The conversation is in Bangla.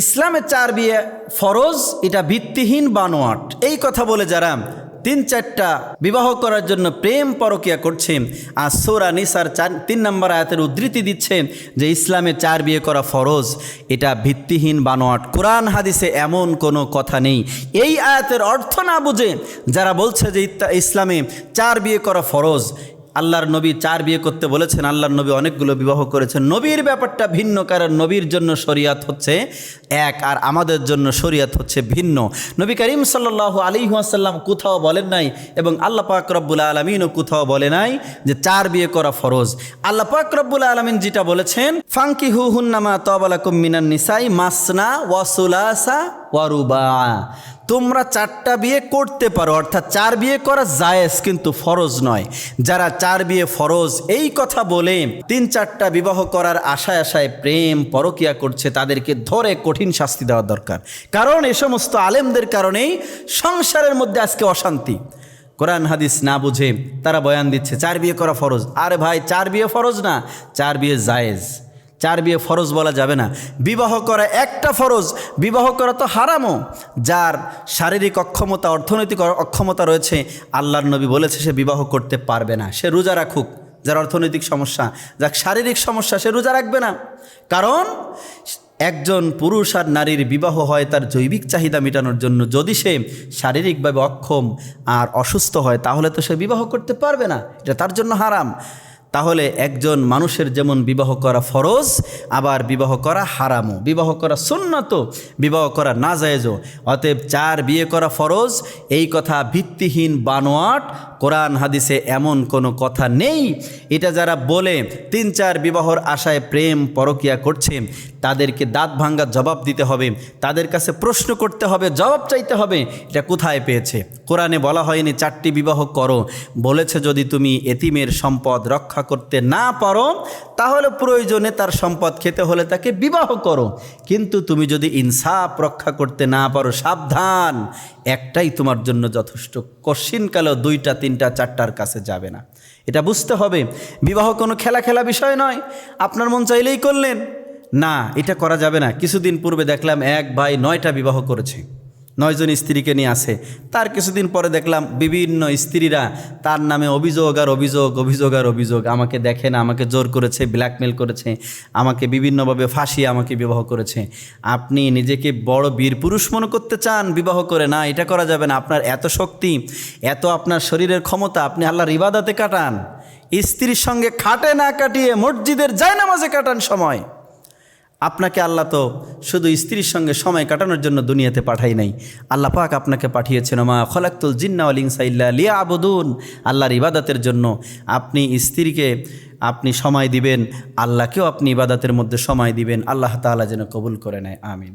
ইসলামের চার বিয়ে ফরজ, এটা ভিত্তিহীন বানোয়াট এই কথা বলে যারা তিন চারটা বিবাহ করার জন্য প্রেম পরকিয়া করছে আর সোরা নিসার চার, তিন নম্বর আয়াতের উদ্ধৃতি দিচ্ছে যে ইসলামে চার বিয়ে করা ফরজ, এটা ভিত্তিহীন বানোয়াট কোরআন, হাদিসে এমন কোনো কথা নেই। এই আয়াতের অর্থ না বুঝে যারা বলছে যে ইসলামে চার বিয়ে করা ফরজ আল্লাহর নবী চার বিয়ে করতে বলেছেন, আল্লাহর নবী অনেকগুলো বিবাহ করেছেন। নবীর ব্যাপারটা ভিন্ন, কারণ নবীর জন্য শরিয়াত হচ্ছে এক আর আমাদের জন্য শরিয়াত হচ্ছে ভিন্ন। নবী করিম সাল্লাহ আলী আসাল্লাম কোথাও বলেন নাই এবং আল্লাহ পাক রব্বুল আলমিনও কোথাও বলে নাই যে চার বিয়ে করা ফরজ। আল্লাহ পাক রব্বুল আলমিন যেটা বলেছেন ফাঙ্কি হু হুন্নামা তবালাকুম মিনান নিসাই মাসনা ওয়াসুলাসা ওয়ারুবা তোমরা চারটা বিয়ে করতে পারো, অর্থাৎ চার বিয়ে করা জায়েজ, কিন্তু ফরজ নয়। যারা চার বিয়ে ফরজ, এই কথা বলে তিন চারটা বিবাহ করার আশায় আশায় প্রেম পরকিয়া করছে, তাদেরকে ধরে কঠিন শাস্তি দেওয়া দরকার। কারণ এ সমস্ত আলেমদের কারণেই সংসারের মধ্যে আজকে অশান্তি। কোরআন হাদিস না বুঝে তারা বয়ান দিচ্ছে, চার বিয়ে করা ফরজ। আরে ভাই, চার বিয়ে ফরজ না, চার বিয়ে জায়েজ। চার বিয়ে ফরজ বলা যাবে না। বিবাহ করা একটা ফরজ, বিবাহ করা তো হারামও। যার শারীরিক অক্ষমতা, অর্থনৈতিক অক্ষমতা রয়েছে, আল্লাহর নবী বলেছে সে বিবাহ করতে পারবে না। সে রোজা রাখুক, যার অর্থনৈতিক সমস্যা। যার শারীরিক সমস্যা, সে রোজা রাখবে না। কারণ একজন পুরুষ আর নারীর বিবাহ হয় তার জৈবিক চাহিদা মেটানোর জন্য। যদি সে শারীরিকভাবে অক্ষম আর অসুস্থ হয়, তাহলে তো সে বিবাহ করতে পারবে না। এটা তার জন্য হারাম। তাহলে একজন মানুষের যেমন বিবাহ করা ফরজ, আবার বিবাহ করা হারামও। বিবাহ করা সুন্নত বিবাহ করা না জায়েজও অতএব চার বিয়ে করা ফরজ, এই কথা ভিত্তিহীন বানোয়াট, কোরআন হাদিসে এমন কোনো কথা নেই। এটা যারা বলে, তিন চার বিবাহর আশায় প্রেম পরকিয়া করছে, তাদেরকে দাঁত ভাঙ্গা জবাব দিতে হবে, তাদের কাছে প্রশ্ন করতে হবে, জবাব চাইতে হবে, এটা কোথায় পেয়েছে? কোরআনে বলা হয়নি, চারটি বিবাহ করো। বলেছে যদি তুমি এতিমের সম্পদ রক্ষা করতে না পারো, তাহলে প্রয়োজনে তার সম্পদ খেতে হলে তাকে বিবাহ করো। কিন্তু তুমি যদি ইনসাফ রক্ষা করতে না পারো, সাবধান। একটাই তোমার জন্য যথেষ্ট। কশিনকালেও দুইটা, তিনটা, চারটার কাছে যাবে না। এটা বুঝতে হবে। বিবাহ কোনো খেলা খেলা বিষয় নয়। আপনার মন চাইলেই করলেন। না, এটা করা যাবে না। কিছুদিন পূর্বে দেখলাম এক ভাই নয়টা বিবাহ করেছে। নয়জন স্ত্রীকে নিয়ে আসে। তার কিছুদিন পরে দেখলাম বিভিন্ন স্ত্রীরা তার নামে অভিযোগ আর অভিযোগ অভিযোগ আর অভিযোগ। আমাকে দেখে না, আমাকে জোর করেছে ব্ল্যাকমেল করেছে, আমাকে বিভিন্নভাবে ফাঁসিয়ে আমাকে বিবাহ করেছে। আপনি নিজেকে বড় বীর পুরুষ মনে করতে চান, বিবাহ করে না, এটা করা যাবে না। আপনার এত শক্তি, এত আপনার শরীরের ক্ষমতা, আপনি আল্লাহর ইবাদাতে কাটান। স্ত্রীর সঙ্গে খাটে না কাটিয়ে মসজিদের যায় নামাজে কাটান সময়। আপনাকে আল্লাহ তো শুধু স্ত্রীর সঙ্গে সময় কাটানোর জন্য দুনিয়াতে পাঠাই নাই। আল্লাহ পাক আপনাকে পাঠিয়েছেন মা খলাক্তুল জিন্না আলিংসাইল্লা লিয়া আবুদুন আল্লাহর ইবাদাতের জন্য আপনি স্ত্রীকে আপনি সময় দিবেন, আল্লাহকেও আপনি ইবাদাতের মধ্যে সময় দিবেন। আল্লাহ তালা যেন কবুল করে নেয়, আমিন।